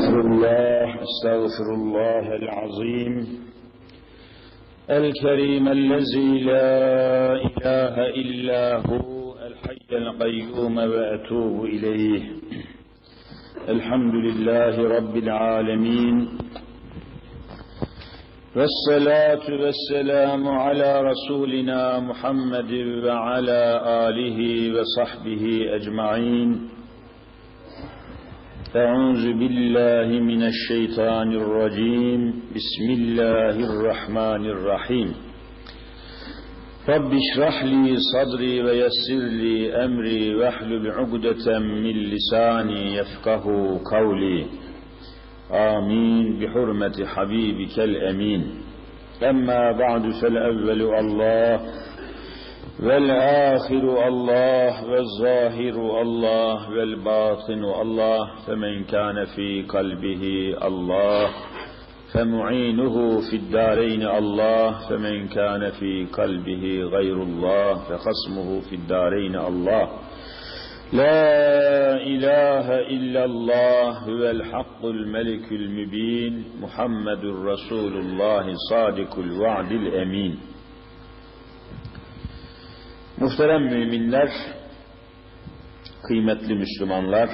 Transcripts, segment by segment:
أستغفر الله أستغفر الله العظيم الكريم الذي لا إله إلا هو الحي القيوم وأتوب إليه. الحمد لله رب العالمين. والصلاة والسلام على رسولنا محمد وعلى آله وصحبه أجمعين. أعوذ بالله من الشيطان الرجيم. بسم الله الرحمن الرحيم. رب اشرح لي صدري ويسر لي أمري واحلل عقدة من لساني يفقه قولي. آمين. بحرمة حبيبك الأمين. أما بعد فالأول الله والآخر الله والظاهر الله والباطن الله فمن كان في قلبه الله فمعينه في الدارين الله فمن كان في قلبه غير الله فخصمه في الدارين الله. لا إله إلا الله هو الحق الملك المبين محمد رسول الله صادق الوعد الأمين. Muhterem müminler, kıymetli Müslümanlar,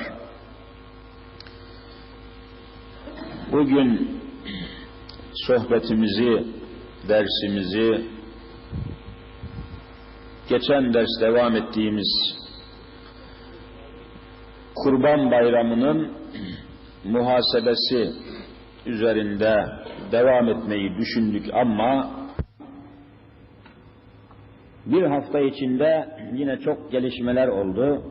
bugün sohbetimizi, dersimizi, geçen ders devam ettiğimiz Kurban Bayramı'nın muhasebesi üzerinde devam etmeyi düşündük ama bir hafta içinde yine çok gelişmeler oldu.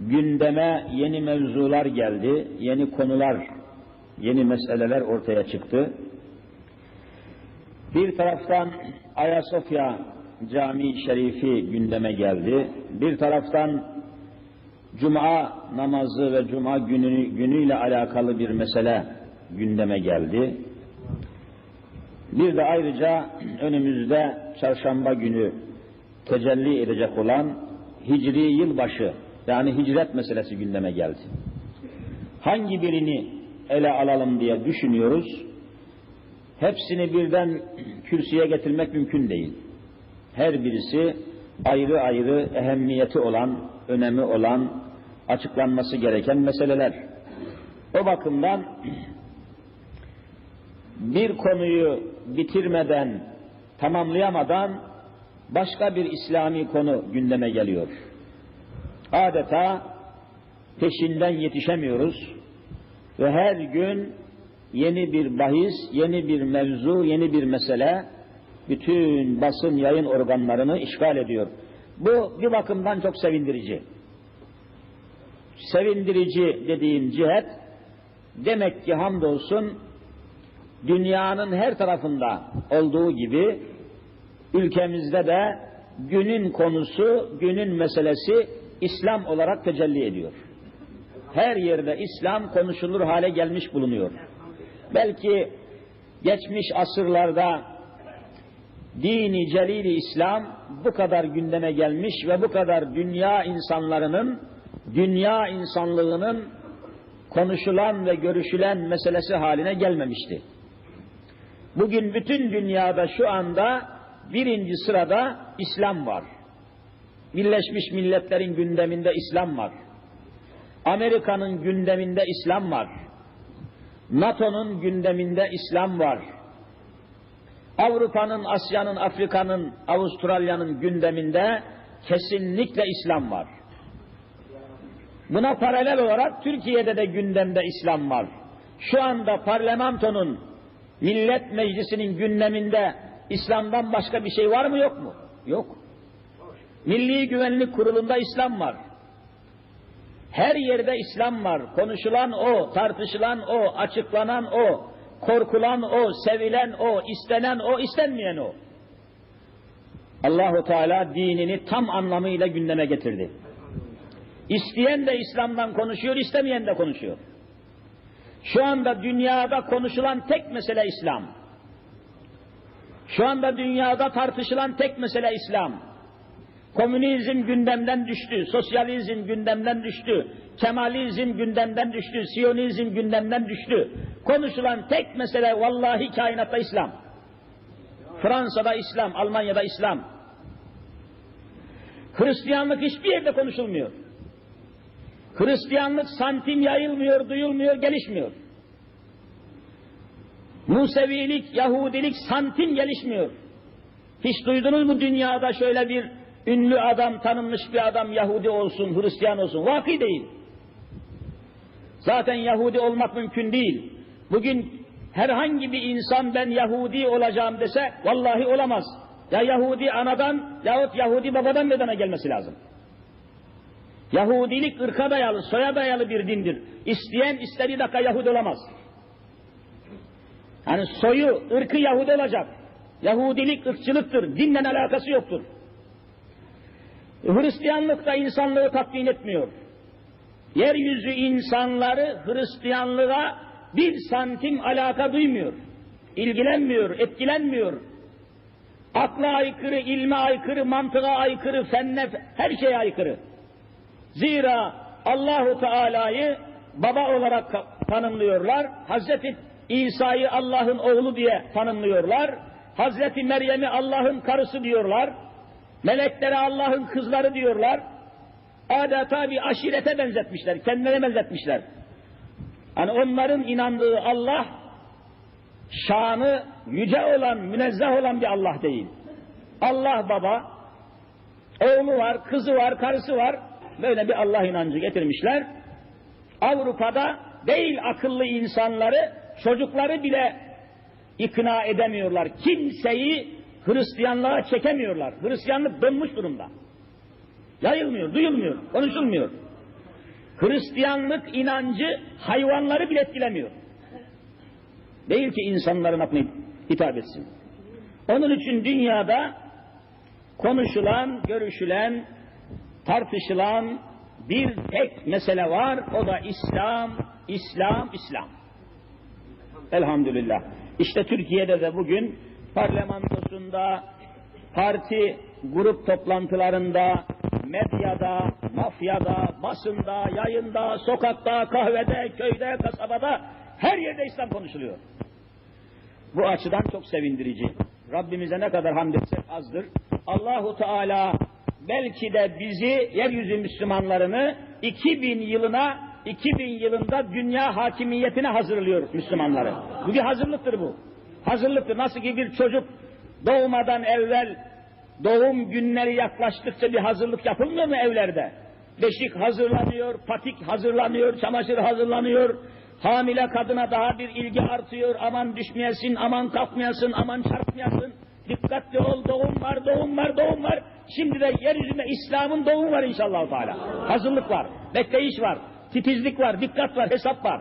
Gündeme yeni mevzular geldi, yeni konular, yeni meseleler ortaya çıktı. Bir taraftan Ayasofya Camii Şerifi gündeme geldi. Bir taraftan Cuma namazı ve Cuma günü, günüyle alakalı bir mesele gündeme geldi. Bir de ayrıca önümüzde çarşamba günü tecelli edecek olan Hicri yılbaşı yani hicret meselesi gündeme geldi. Hangi birini ele alalım diye düşünüyoruz. Hepsini birden kürsüye getirmek mümkün değil. Her birisi ayrı ayrı ehemmiyeti olan, önemi olan, açıklanması gereken meseleler. O bakımdan bir konuyu bitirmeden, tamamlayamadan başka bir İslami konu gündeme geliyor. Adeta peşinden yetişemiyoruz ve her gün yeni bir bahis, yeni bir mevzu, yeni bir mesele bütün basın yayın organlarını işgal ediyor. Bu bir bakımdan çok sevindirici. Sevindirici dediğim cihet demek ki hamdolsun dünyanın her tarafında olduğu gibi ülkemizde de günün konusu, günün meselesi İslam olarak tecelli ediyor. Her yerde İslam konuşulur hale gelmiş bulunuyor. Belki geçmiş asırlarda dini celili İslam bu kadar gündeme gelmiş ve bu kadar dünya insanlarının, dünya insanlığının konuşulan ve görüşülen meselesi haline gelmemişti. Bugün bütün dünyada şu anda birinci sırada İslam var. Birleşmiş Milletler'in gündeminde İslam var. Amerika'nın gündeminde İslam var. NATO'nun gündeminde İslam var. Avrupa'nın, Asya'nın, Afrika'nın, Avustralya'nın gündeminde kesinlikle İslam var. Buna paralel olarak Türkiye'de de gündemde İslam var. Şu anda parlamentonun Millet Meclisi'nin gündeminde İslam'dan başka bir şey var mı yok mu? Yok. Milli Güvenlik Kurulu'nda İslam var. Her yerde İslam var. Konuşulan o, tartışılan o, açıklanan o, korkulan o, sevilen o, istenen o, istenmeyen o. Allahu Teala dinini tam anlamıyla gündeme getirdi. İsteyen de İslam'dan konuşuyor, istemeyen de konuşuyor. Şu anda dünyada konuşulan tek mesele İslam. Şu anda dünyada tartışılan tek mesele İslam. Komünizm gündemden düştü, sosyalizm gündemden düştü, Kemalizm gündemden düştü, Siyonizm gündemden düştü. Konuşulan tek mesele vallahi kainatta İslam. Fransa'da İslam, Almanya'da İslam. Hristiyanlık hiçbir yerde konuşulmuyor. Hristiyanlık santim yayılmıyor, duyulmuyor, gelişmiyor. Musevilik, Yahudilik santim gelişmiyor. Hiç duydunuz mu dünyada şöyle bir ünlü adam, tanınmış bir adam Yahudi olsun, Hristiyan olsun? Vaki değil. Zaten Yahudi olmak mümkün değil. Bugün herhangi bir insan ben Yahudi olacağım dese vallahi olamaz. Ya Yahudi anadan yahut Yahudi babadan medana gelmesi lazım. Yahudilik ırka dayalı, soya dayalı bir dindir. İsteyen istediği dakika Yahudi olamaz. Yani soyu, ırkı Yahudi olacak. Yahudilik ırkçılıktır, dinle alakası yoktur. Hristiyanlık da insanlığı tatmin etmiyor. Yeryüzü insanları Hristiyanlığa bir santim alaka duymuyor. İlgilenmiyor, etkilenmiyor. Akla aykırı, ilme aykırı, mantığa aykırı, fenne, her şeye aykırı. Zira Allahu Teala'yı baba olarak tanımlıyorlar. Hazreti İsa'yı Allah'ın oğlu diye tanımlıyorlar. Hazreti Meryem'i Allah'ın karısı diyorlar. Meleklere Allah'ın kızları diyorlar. Adeta bir aşirete benzetmişler, kendilerine benzetmişler. Hani onların inandığı Allah, şanı yüce olan, münezzeh olan bir Allah değil. Allah baba, oğlu var, kızı var, karısı var, böyle bir Allah inancı getirmişler. Avrupa'da değil akıllı insanları, çocukları bile ikna edemiyorlar. Kimseyi Hristiyanlığa çekemiyorlar. Hristiyanlık dönmüş durumda. Yayılmıyor, duyulmuyor, konuşulmuyor. Hristiyanlık inancı hayvanları bile etkilemiyor. Değil ki insanların aklına hitap etsin. Onun için dünyada konuşulan, görüşülen, tartışılan bir tek mesele var. O da İslam, İslam, İslam. Elhamdülillah. İşte Türkiye'de de bugün parlamentosunda, parti grup toplantılarında, medyada, mafyada, basında, yayında, sokakta, kahvede, köyde, kasabada her yerde İslam konuşuluyor. Bu açıdan çok sevindirici. Rabbimize ne kadar hamd etsek azdır. Allahu Teala belki de bizi yeryüzü Müslümanlarını 2000 yılına 2000 yılında dünya hakimiyetine hazırlıyor Müslümanları. Bu bir hazırlıktır bu. Hazırlıktır. Nasıl ki bir çocuk doğmadan evvel doğum günleri yaklaştıkça bir hazırlık yapılmıyor mu evlerde? Beşik hazırlanıyor, patik hazırlanıyor, çamaşır hazırlanıyor. Hamile kadına daha bir ilgi artıyor. Aman düşmeyesin, aman kalkmayasın, aman çarpmayasın. Dikkatli ol, doğum var, doğum var, doğum var. Şimdi de yeryüzünde İslam'ın doğumu var inşallah Teala. Hazırlık var, bekleyiş var, titizlik var, dikkat var, hesap var.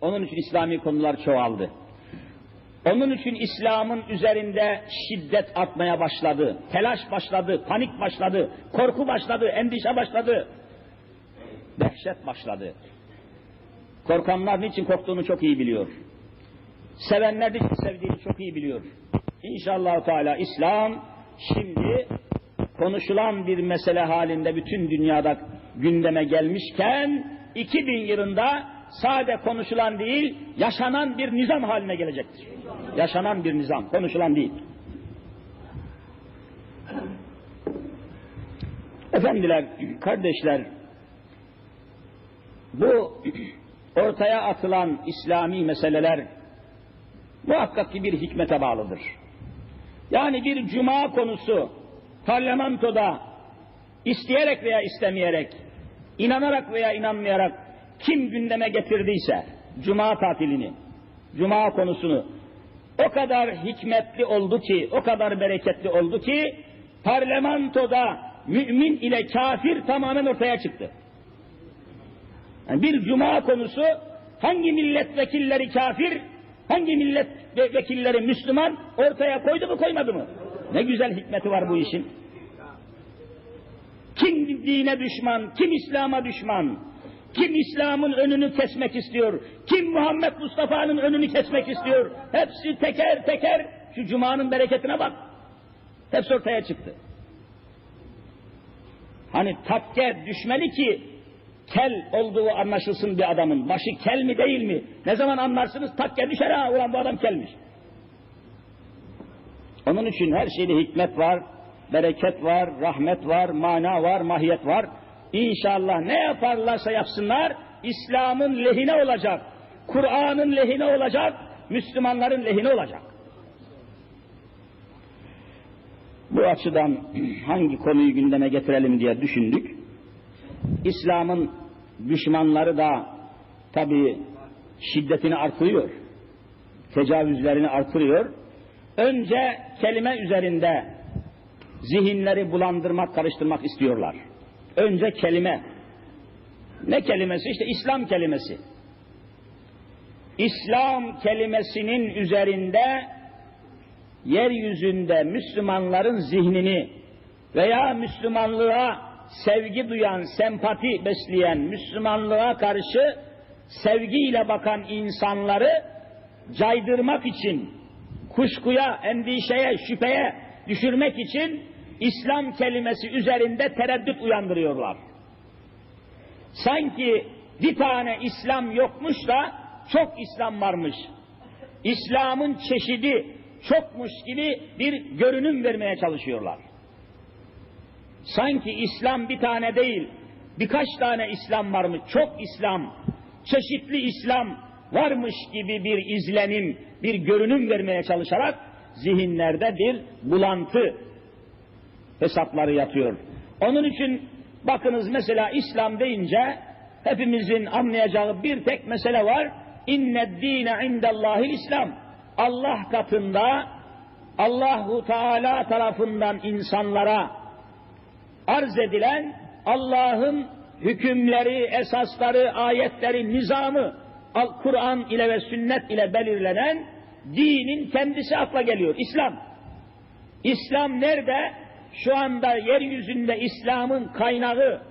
Onun için İslami konular çoğaldı. Onun için İslam'ın üzerinde şiddet artmaya başladı. Telaş başladı, panik başladı, korku başladı, endişe başladı. Dehşet başladı. Korkanlar niçin korktuğunu çok iyi biliyor. Sevenler niçin sevdiğini çok iyi biliyor. İnşallah Teala İslam şimdi konuşulan bir mesele halinde bütün dünyada gündeme gelmişken 2000 yılında sade konuşulan değil, yaşanan bir nizam haline gelecektir. Yaşanan bir nizam, konuşulan değil. Efendiler, kardeşler, bu ortaya atılan İslami meseleler muhakkak ki bir hikmete bağlıdır. Yani bir cuma konusu parlamentoda isteyerek veya istemeyerek, inanarak veya inanmayarak kim gündeme getirdiyse cuma tatilini, cuma konusunu o kadar hikmetli oldu ki, o kadar bereketli oldu ki parlamentoda mümin ile kafir tamamen ortaya çıktı. Yani bir cuma konusu hangi milletvekilleri kafir, hangi milletvekilleri Müslüman ortaya koydu mu koymadı mı? Ne güzel hikmeti var bu işin. Kim dine düşman, kim İslam'a düşman, kim İslam'ın önünü kesmek istiyor, kim Muhammed Mustafa'nın önünü kesmek istiyor, hepsi teker teker şu cumanın bereketine bak. Hepsi ortaya çıktı. Hani takke düşmeli ki kel olduğu anlaşılsın bir adamın. Başı kel mi değil mi? Ne zaman anlarsınız takke düşer ha ulan bu adam kelmiş. Onun için her şeyde hikmet var, bereket var, rahmet var, mana var, mahiyet var. İnşallah ne yaparlarsa yapsınlar İslam'ın lehine olacak. Kur'an'ın lehine olacak, Müslümanların lehine olacak. Bu açıdan hangi konuyu gündeme getirelim diye düşündük. İslam'ın düşmanları da tabi şiddetini artırıyor. Tecavüzlerini artırıyor. Önce kelime üzerinde zihinleri bulandırmak, karıştırmak istiyorlar. Önce kelime. Ne kelimesi? İşte İslam kelimesi. İslam kelimesinin üzerinde yeryüzünde Müslümanların zihnini veya Müslümanlığa sevgi duyan, sempati besleyen, Müslümanlığa karşı sevgiyle bakan insanları caydırmak için, kuşkuya, endişeye, şüpheye düşürmek için İslam kelimesi üzerinde tereddüt uyandırıyorlar. Sanki bir tane İslam yokmuş da çok İslam varmış. İslam'ın çeşidi çokmuş gibi bir görünüm vermeye çalışıyorlar. Sanki İslam bir tane değil, birkaç tane İslam varmış, çok İslam, çeşitli İslam varmış gibi bir izlenim, bir görünüm vermeye çalışarak zihinlerde bir bulantı hesapları yatıyor. Onun için bakınız mesela İslam deyince hepimizin anlayacağı bir tek mesele var. İnned dine indallahi İslam. Allah katında Allahu Teala tarafından insanlara arz edilen Allah'ın hükümleri, esasları, ayetleri, nizamı Kur'an ile ve sünnet ile belirlenen dinin kendisi akla geliyor. İslam. İslam nerede? Şu anda yeryüzünde İslam'ın kaynağı,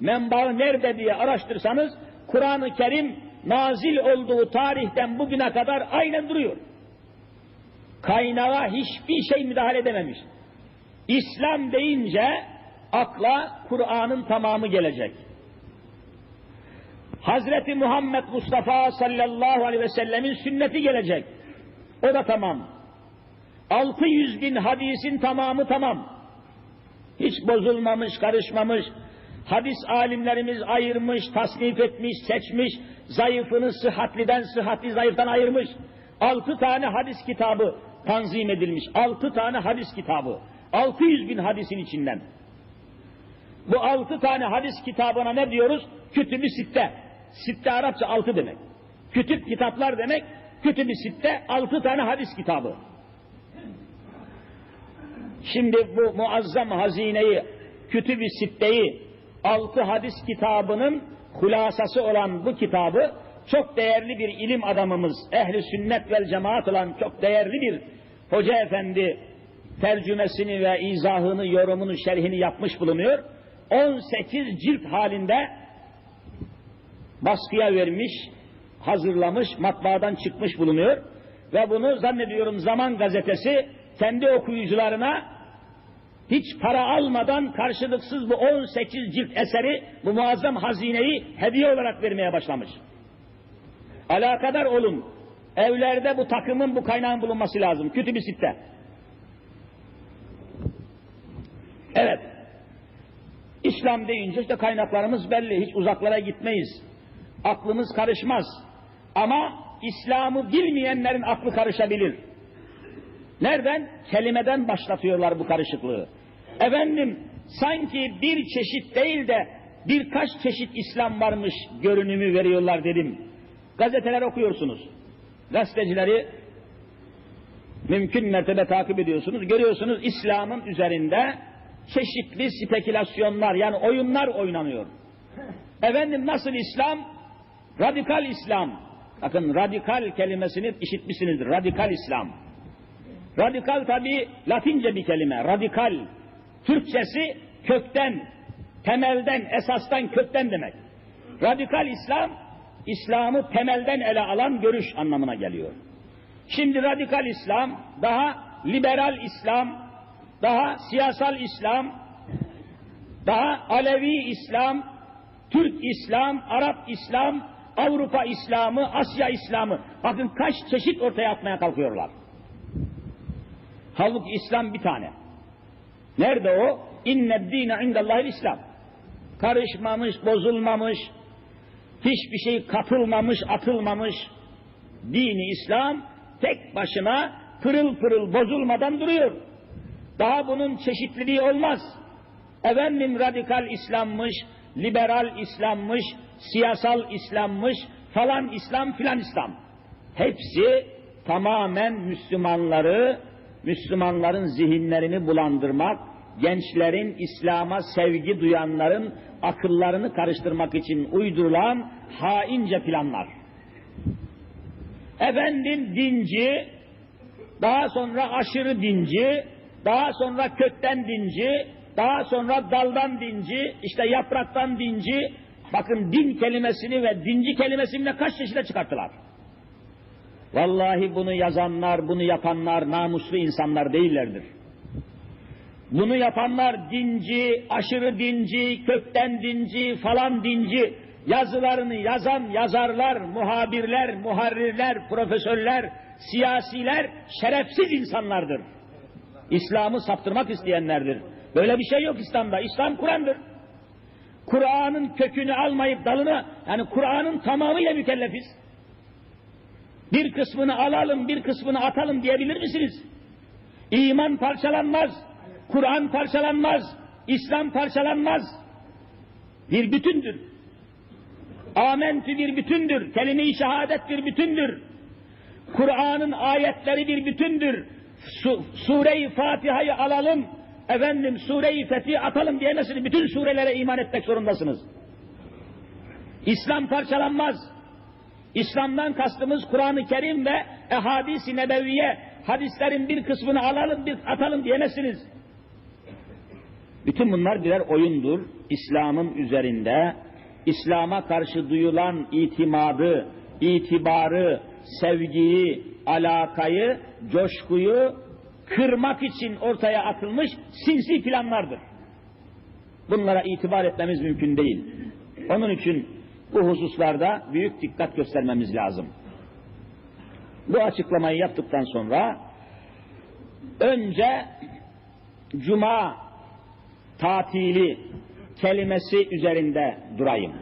menbaı nerede diye araştırsanız Kur'an-ı Kerim nazil olduğu tarihten bugüne kadar aynen duruyor. Kaynağa hiçbir şey müdahale edememiş. İslam deyince akla Kur'an'ın tamamı gelecek. Hazreti Muhammed Mustafa sallallahu aleyhi ve sellemin sünneti gelecek. O da tamam. 600 bin hadisin tamamı tamam. Hiç bozulmamış, karışmamış. Hadis alimlerimiz ayırmış, tasnif etmiş, seçmiş. Zayıfını sıhhatliden, sıhhatli zayıftan ayırmış. Altı tane hadis kitabı tanzim edilmiş. Altı tane hadis kitabı. 600 bin hadisin içinden. Bu altı tane hadis kitabına ne diyoruz? Kütüb-i Sitte. Sitte Arapça altı demek. Kütüp kitaplar demek. Kütüb-i Sitte altı tane hadis kitabı. Şimdi bu muazzam hazineyi, Kütüb-i Sitte'yi, altı hadis kitabının hulasası olan bu kitabı çok değerli bir ilim adamımız, ehli sünnet vel cemaat olan çok değerli bir hoca efendi tercümesini ve izahını, yorumunu, şerhini yapmış bulunuyor. 18 cilt halinde baskıya vermiş, hazırlamış, matbaadan çıkmış bulunuyor. Ve bunu zannediyorum Zaman Gazetesi kendi okuyucularına hiç para almadan karşılıksız bu 18 cilt eseri, bu muazzam hazineyi hediye olarak vermeye başlamış. Alakadar olun. Evlerde bu takımın, bu kaynağın bulunması lazım. Kütüb-i Sitte. Evet. İslam deyince işte kaynaklarımız belli. Hiç uzaklara gitmeyiz. Aklımız karışmaz. Ama İslam'ı bilmeyenlerin aklı karışabilir. Nereden? Kelimeden başlatıyorlar bu karışıklığı. Efendim sanki bir çeşit değil de birkaç çeşit İslam varmış görünümü veriyorlar dedim. Gazeteler okuyorsunuz. Gazetecileri mümkün mertebe takip ediyorsunuz. Görüyorsunuz İslam'ın üzerinde çeşitli spekülasyonlar yani oyunlar oynanıyor. Efendim nasıl İslam? Radikal İslam. Bakın radikal kelimesini işitmişsinizdir. Radikal İslam. Radikal tabi Latince bir kelime. Radikal. Türkçesi kökten, temelden, esastan, kökten demek. Radikal İslam, İslam'ı temelden ele alan görüş anlamına geliyor. Şimdi radikal İslam, daha liberal İslam, daha siyasal İslam, daha Alevi İslam, Türk İslam, Arap İslam, Avrupa İslamı, Asya İslamı. Bakın kaç çeşit ortaya atmaya kalkıyorlar. Halbuki İslam bir tane. Nerede o? İnne dine indallahil İslam. Karışmamış, bozulmamış, hiçbir şey katılmamış, atılmamış. Dini İslam tek başına pırıl pırıl bozulmadan duruyor. Daha bunun çeşitliliği olmaz. Efendim radikal İslammış, liberal İslammış, siyasal İslammış, falan İslam filan İslam. Hepsi tamamen Müslümanları, Müslümanların zihinlerini bulandırmak, gençlerin İslam'a sevgi duyanların akıllarını karıştırmak için uydurulan haince planlar. Efendim dinci, daha sonra aşırı dinci, daha sonra kökten dinci, daha sonra daldan dinci, işte yapraktan dinci. Bakın din kelimesini ve dinci kelimesini kaç çeşide çıkarttılar. Vallahi bunu yazanlar, bunu yapanlar namuslu insanlar değillerdir. Bunu yapanlar dinci, aşırı dinci, kökten dinci, falan dinci, yazılarını yazan yazarlar, muhabirler, muharrirler, profesörler, siyasiler şerefsiz insanlardır. İslam'ı saptırmak isteyenlerdir. Böyle bir şey yok İslam'da. İslam Kur'an'dır. Kur'an'ın kökünü almayıp dalını, yani Kur'an'ın tamamıyla mükellefiz. Bir kısmını alalım, bir kısmını atalım diyebilir misiniz? İman parçalanmaz, Kur'an parçalanmaz, İslam parçalanmaz. Bir bütündür. Amentü bir bütündür. Kelime-i şehadet bir bütündür. Kur'an'ın ayetleri bir bütündür. Su, Sure-i Fatiha'yı alalım, efendim Sure-i Fetih'i atalım diyemezsiniz. Bütün surelere iman etmek zorundasınız. İslam parçalanmaz. İslam'dan kastımız Kur'an-ı Kerim ve ehadis-i nebeviye, hadislerin bir kısmını alalım, bir atalım diyemezsiniz. Bütün bunlar birer oyundur. İslam'ın üzerinde, İslam'a karşı duyulan itimadı, itibarı, sevgiyi, alakayı, coşkuyu kırmak için ortaya atılmış sinsi planlardır. Bunlara itibar etmemiz mümkün değil. Onun için bu hususlarda büyük dikkat göstermemiz lazım. Bu açıklamayı yaptıktan sonra önce cuma tatili kelimesi üzerinde durayım.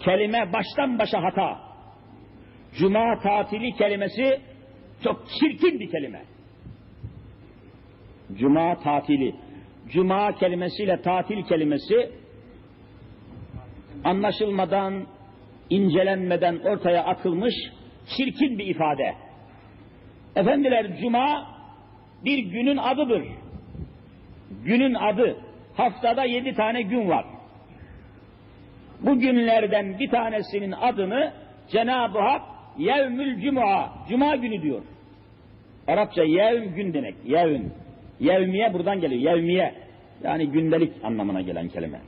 Kelime baştan başa hata. Cuma tatili kelimesi çok çirkin bir kelime. Cuma tatili. Cuma kelimesiyle tatil kelimesi anlaşılmadan, incelenmeden ortaya atılmış çirkin bir ifade. Efendiler cuma bir günün adıdır. Günün adı. Haftada yedi tane gün var. Bu günlerden bir tanesinin adını Cenab-ı Hak Yevmül Cuma, Cuma günü diyor. Arapça yevm gün demek, yevm. Yevmiye buradan geliyor, yevmiye. Yani gündelik anlamına gelen kelime.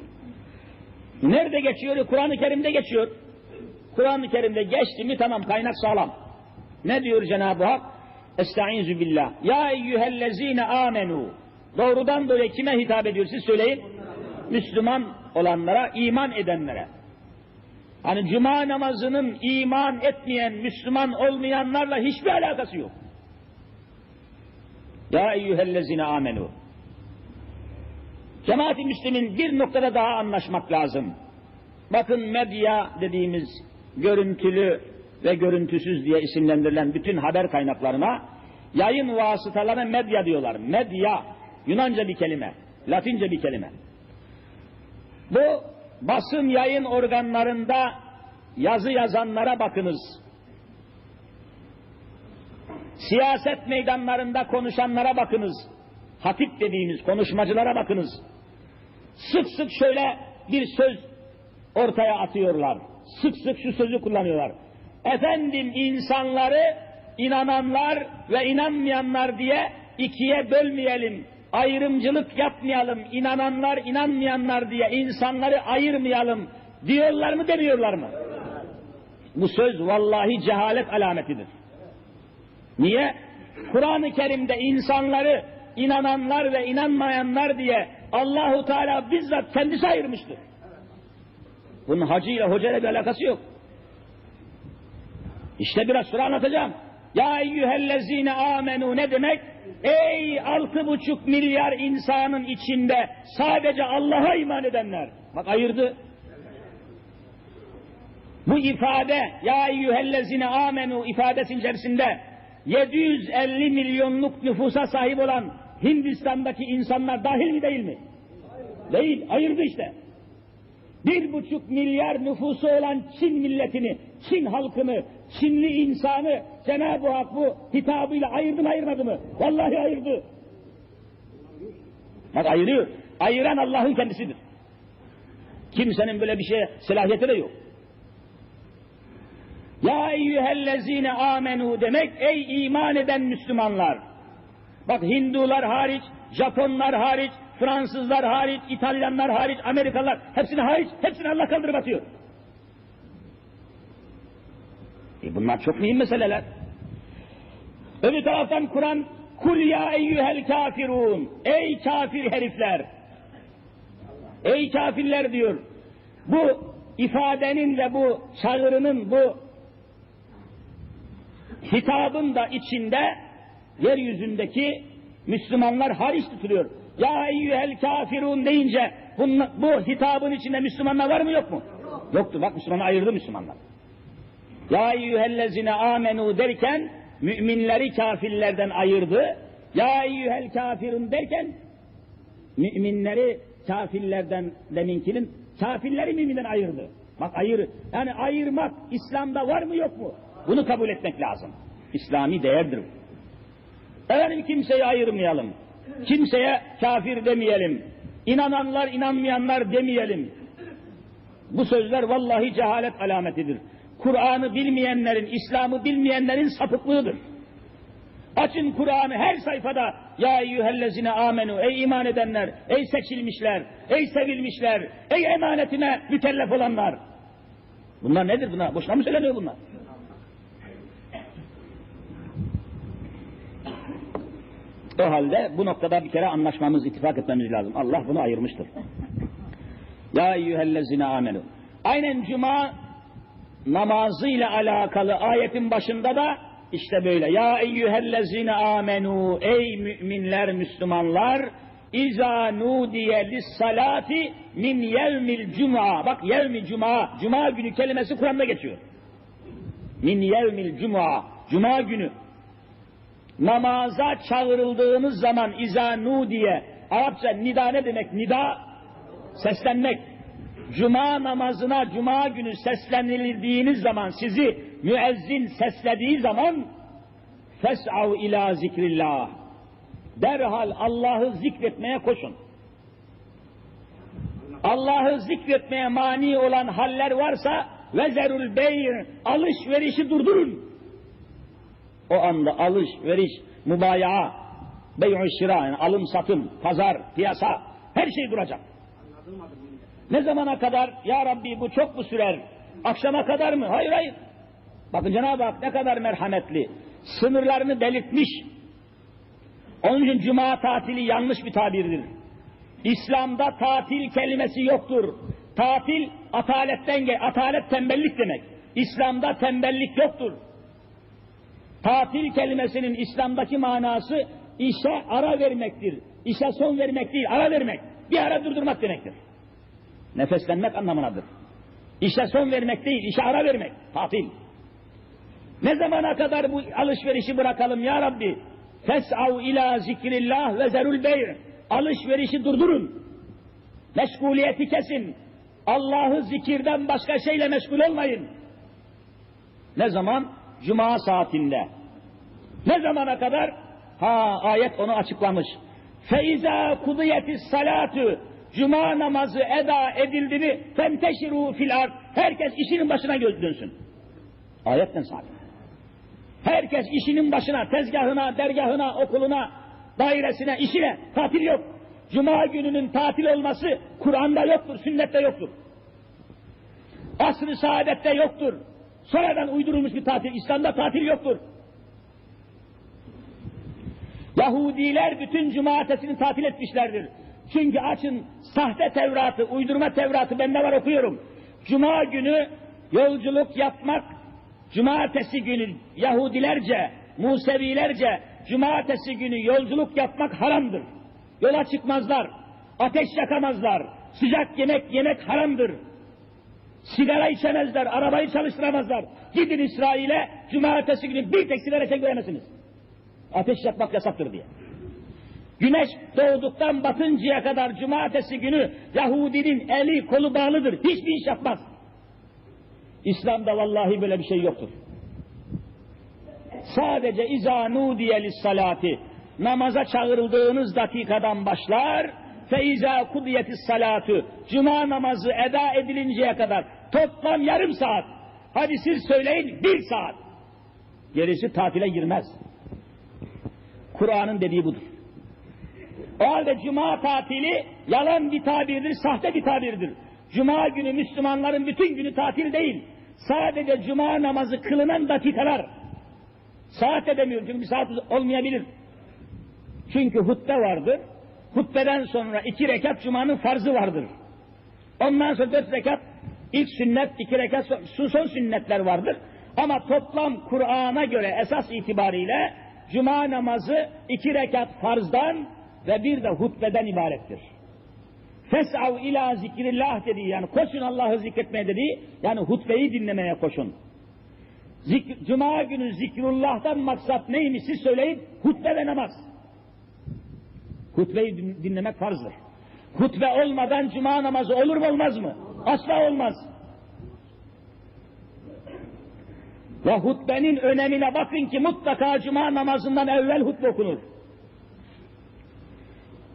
Nerede geçiyor? Kur'an-ı Kerim'de geçiyor. Kur'an-ı Kerim'de geçti mi tamam kaynak sağlam. Ne diyor Cenab-ı Hak? Estaizu billah. Ya eyyühellezine amenu. Doğrudan böyle kime hitap ediyor siz söyleyin. Müslüman olanlara, iman edenlere. Hani cuma namazının iman etmeyen, Müslüman olmayanlarla hiçbir alakası yok. Ya eyyühellezine amenu. Cemaat-i Müslümin bir noktada daha anlaşmak lazım. Bakın medya dediğimiz görüntülü ve görüntüsüz diye isimlendirilen bütün haber kaynaklarına yayın vasıtalarına medya diyorlar. Medya, Yunanca bir kelime, Latince bir kelime. Bu basın yayın organlarında yazı yazanlara bakınız. Siyaset meydanlarında konuşanlara bakınız. Hatip dediğimiz konuşmacılara bakınız. Sık sık şöyle bir söz ortaya atıyorlar. Sık sık şu sözü kullanıyorlar. Efendim insanları inananlar ve inanmayanlar diye ikiye bölmeyelim. Ayrımcılık yapmayalım. İnananlar, inanmayanlar diye insanları ayırmayalım. Diyorlar mı demiyorlar mı? Bu söz vallahi cehalet alametidir. Niye? Kur'an-ı Kerim'de insanları inananlar ve inanmayanlar diye Allahu Teala bizzat kendisi ayırmıştır. Bunun hacıyla hocayla bir alakası yok. İşte biraz sonra anlatacağım. Ya eyyühellezine amenu ne demek? Ey altı buçuk milyar insanın içinde sadece Allah'a iman edenler. Bak ayırdı. Bu ifade ya eyyühellezine amenu ifadesinin içerisinde 750 milyonluk nüfusa sahip olan Hindistan'daki insanlar dahil mi değil mi? Değil, ayırdı işte. Bir buçuk milyar nüfusu olan Çin milletini, Çin halkını, Çinli insanı Cenab-ı Hak bu hitabıyla ayırdı mı ayırmadı mı? Vallahi ayırdı. Bak ayırıyor. Ayıran Allah'ın kendisidir. Kimsenin böyle bir şeye selahiyeti de yok. Ya eyyühellezine amenu demek ey iman eden Müslümanlar. Bak Hindular hariç, Japonlar hariç, Fransızlar hariç, İtalyanlar hariç, Amerikalılar hepsini hariç, hepsini Allah kaldırıp atıyor. E bunlar çok mühim meseleler. Öbür taraftan Kur'an Kul ya eyyühel kafirun. Ey kafir herifler. Ey kafirler diyor. Bu ifadenin ve bu çağrının bu hitabın da içinde yeryüzündeki Müslümanlar hariç tutuluyor. Ya eyyühel kafirun deyince bunun, bu hitabın içinde Müslümanlar var mı yok mu? Yoktu. Bak Müslümanı ayırdı Müslümanlar. Ya eyyühellezine amenu derken müminleri kafirlerden ayırdı. Ya eyyühel kafirun derken müminleri kafirlerden deminkinin kafirleri müminden ayırdı. Bak ayır. Yani ayırmak İslam'da var mı yok mu? Bunu kabul etmek lazım. İslami değerdir. Efendim kimseyi ayırmayalım. Kimseye kafir demeyelim. İnananlar inanmayanlar demeyelim. Bu sözler vallahi cehalet alametidir. Kur'an'ı bilmeyenlerin, İslam'ı bilmeyenlerin sapıklığıdır. Açın Kur'an'ı her sayfada ya eyyühellezine amenu ey iman edenler, ey seçilmişler, ey sevilmişler, ey emanetine mükellef olanlar. Bunlar nedir bunlar? Boşuna mı söyleniyor bunlar? O halde bu noktada bir kere anlaşmamız, ittifak etmemiz lazım. Allah bunu ayırmıştır. Ya eyyühellezine amenu. Aynen cuma namazıyla alakalı ayetin başında da işte böyle. Ya eyyühellezine amenu. Ey müminler, Müslümanlar. İza nudiye lissalati min yevmil cuma. Bak yevmi cuma. Cuma günü kelimesi Kur'an'da geçiyor. Min yevmil cuma. Cuma günü namaza çağrıldığınız zaman izanu diye Arapça nida ne demek? Nida seslenmek. Cuma namazına cuma günü seslenildiğiniz zaman sizi müezzin seslediği zaman fes'av ila zikrillah. Derhal Allah'ı zikretmeye koşun. Allah'ı zikretmeye mani olan haller varsa vezerul beyr alışverişi durdurun. O anda alış, veriş, mübayaa, bey'u şira, yani alım satım, pazar, piyasa, her şey duracak. Ne zamana kadar? Ya Rabbi bu çok mu sürer? Akşama kadar mı? Hayır hayır. Bakın Cenab-ı Hak ne kadar merhametli. Sınırlarını belirtmiş. Onun için cuma tatili yanlış bir tabirdir. İslam'da tatil kelimesi yoktur. Tatil ataletten gel, atalet tembellik demek. İslam'da tembellik yoktur. Tatil kelimesinin İslam'daki manası işe ara vermektir. İşe son vermek değil, ara vermek. Bir ara durdurmak demektir. Nefeslenmek anlamınadır. İşe son vermek değil, işe ara vermek. Tatil. Ne zamana kadar bu alışverişi bırakalım ya Rabbi? Fes'av ila zikrillah ve zerul beyr. Alışverişi durdurun. Meşguliyeti kesin. Allah'ı zikirden başka şeyle meşgul olmayın. Ne zaman? Cuma saatinde. Ne zamana kadar? Ha ayet onu açıklamış. Feiza kudiyetis salatu Cuma namazı eda edildi mi fenteşiru fil ard. Herkes işinin başına dönsün. Ayetten sabit. Herkes işinin başına, tezgahına, dergahına, okuluna, dairesine, işine tatil yok. Cuma gününün tatil olması Kur'an'da yoktur, sünnette yoktur. Asr-ı saadette yoktur. Sonradan uydurulmuş bir tatil. İslam'da tatil yoktur. Ya Yahudiler bütün cumartesini tatil etmişlerdir. Çünkü açın sahte Tevrat'ı, uydurma Tevrat'ı bende var okuyorum. Cuma günü yolculuk yapmak, cumartesi günü Yahudilerce, Musevilerce cumartesi günü yolculuk yapmak haramdır. Yola çıkmazlar, ateş yakamazlar, sıcak yemek yemek haramdır. Sigara içemezler, arabayı çalıştıramazlar. Gidin İsrail'e, cumartesi günü bir tek sigara içen göremezsiniz. Ateş yakmak yasaktır diye. Güneş doğduktan batıncaya kadar cumartesi günü Yahudinin eli kolu bağlıdır. Hiçbir iş yapmaz. İslam'da vallahi böyle bir şey yoktur. Sadece izâ nûdiye salati namaza çağrıldığınız dakikadan başlar fe izâ kudiyetis salatu cuma namazı eda edilinceye kadar toplam yarım saat hadi siz söyleyin bir saat gerisi tatile girmez. Kur'an'ın dediği budur. O halde cuma tatili yalan bir tabirdir, sahte bir tabirdir. Cuma günü Müslümanların bütün günü tatil değil. Sadece cuma namazı kılınan dakikalar. Saat edemiyorum çünkü bir saat olmayabilir. Çünkü hutbe vardır. Hutbeden sonra iki rekat cumanın farzı vardır. Ondan sonra dört rekat ilk sünnet, iki rekat son, son sünnetler vardır. Ama toplam Kur'an'a göre esas itibariyle cuma namazı iki rekat farzdan ve bir de hutbeden ibarettir. Fes'av ila zikrillah dediği yani koşun Allah'ı zikretmeye dediği yani hutbeyi dinlemeye koşun. Zik Cuma günü zikrullah'tan maksat neymiş siz söyleyin hutbe ve namaz. Hutbeyi dinlemek farzdır. Hutbe olmadan cuma namazı olur mu olmaz mı? Asla olmaz. Ve hutbenin önemine bakın ki mutlaka cuma namazından evvel hutbe okunur.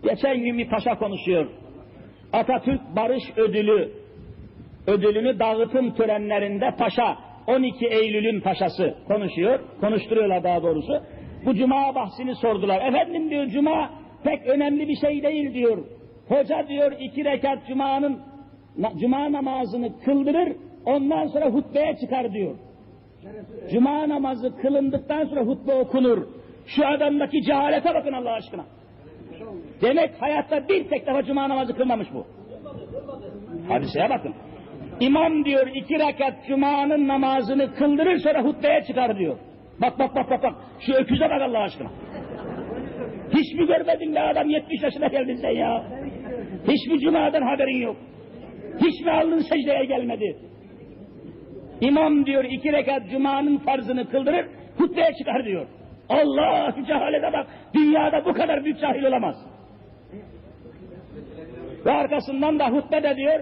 Geçen gün bir paşa konuşuyor. Atatürk Barış Ödülü ödülünü dağıtım törenlerinde paşa 12 Eylül'ün paşası konuşuyor. Konuşturuyorlar daha doğrusu. Bu cuma bahsini sordular. Efendim diyor cuma pek önemli bir şey değil diyor. Hoca diyor iki rekat cumanın cuma namazını kıldırır ondan sonra hutbeye çıkar diyor. Cuma namazı kılındıktan sonra hutbe okunur. Şu adamdaki cehalete bakın Allah aşkına. Demek hayatta bir tek defa cuma namazı kılmamış bu. Hadiseye bakın. İmam diyor iki rekat cumanın namazını kıldırır sonra hutbeye çıkar diyor. Bak bak bak bak bak. Şu öküze bak Allah aşkına. Hiç mi görmedin be adam 70 yaşına geldin sen ya. Hiç mi cumadan haberin yok. Hiç mi alnın secdeye gelmedi. İmam diyor iki rekat cumanın farzını kıldırır hutbeye çıkar diyor. Allah cehalete bak. Dünyada bu kadar büyük cahil olamaz. Ve arkasından da hutbe de diyor,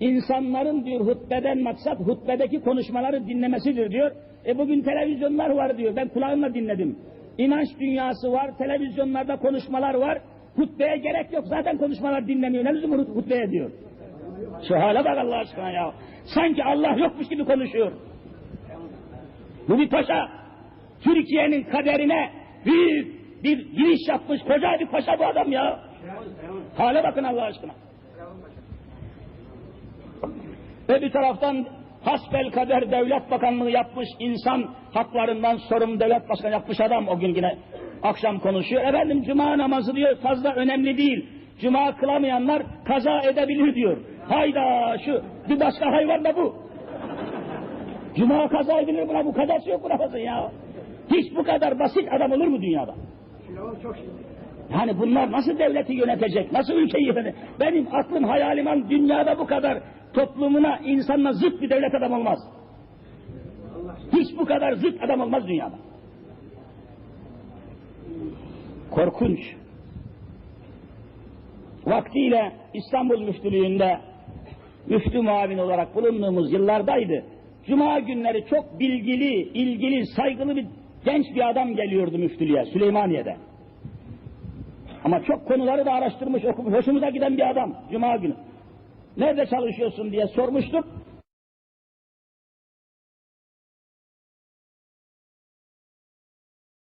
insanların diyor hutbeden maksat hutbedeki konuşmaları dinlemesidir diyor. E bugün televizyonlar var diyor, ben kulağımla dinledim. İnanç dünyası var, televizyonlarda konuşmalar var. Hutbeye gerek yok, zaten konuşmalar dinleniyor. Ne lüzum hutbeye diyor. Şu hale bak Allah aşkına ya. Sanki Allah yokmuş gibi konuşuyor. Bu bir paşa. Türkiye'nin kaderine büyük bir giriş yapmış koca bir paşa bu adam ya. Hale bakın Allah aşkına. Bir taraftan hasbel kader devlet bakanlığı yapmış insan haklarından sorumlu devlet başkanı yapmış adam o gün yine akşam konuşuyor. Efendim cuma namazı diyor fazla önemli değil. Cuma kılamayanlar kaza edebilir diyor. Hayda şu bir başka hayvan da bu. Cuma kaza edilir buna bu kazası yok bu namazın ya. Hiç bu kadar basit adam olur mu dünyada? Yani bunlar nasıl devleti yönetecek, nasıl ülkeyi yönetecek? Benim aklım hayalim dünyada bu kadar toplumuna, insanla zıt bir devlet adam olmaz. Hiç bu kadar zıt adam olmaz dünyada. Korkunç. Vaktiyle İstanbul Müftülüğü'nde müftü muavin olarak bulunduğumuz yıllardaydı. Cuma günleri çok bilgili, ilgili, saygılı bir genç bir adam geliyordu müftülüğe Süleymaniye'de. Ama çok konuları da araştırmış, okumuş, hoşumuza giden bir adam Cuma günü. Nerede çalışıyorsun diye sormuştuk.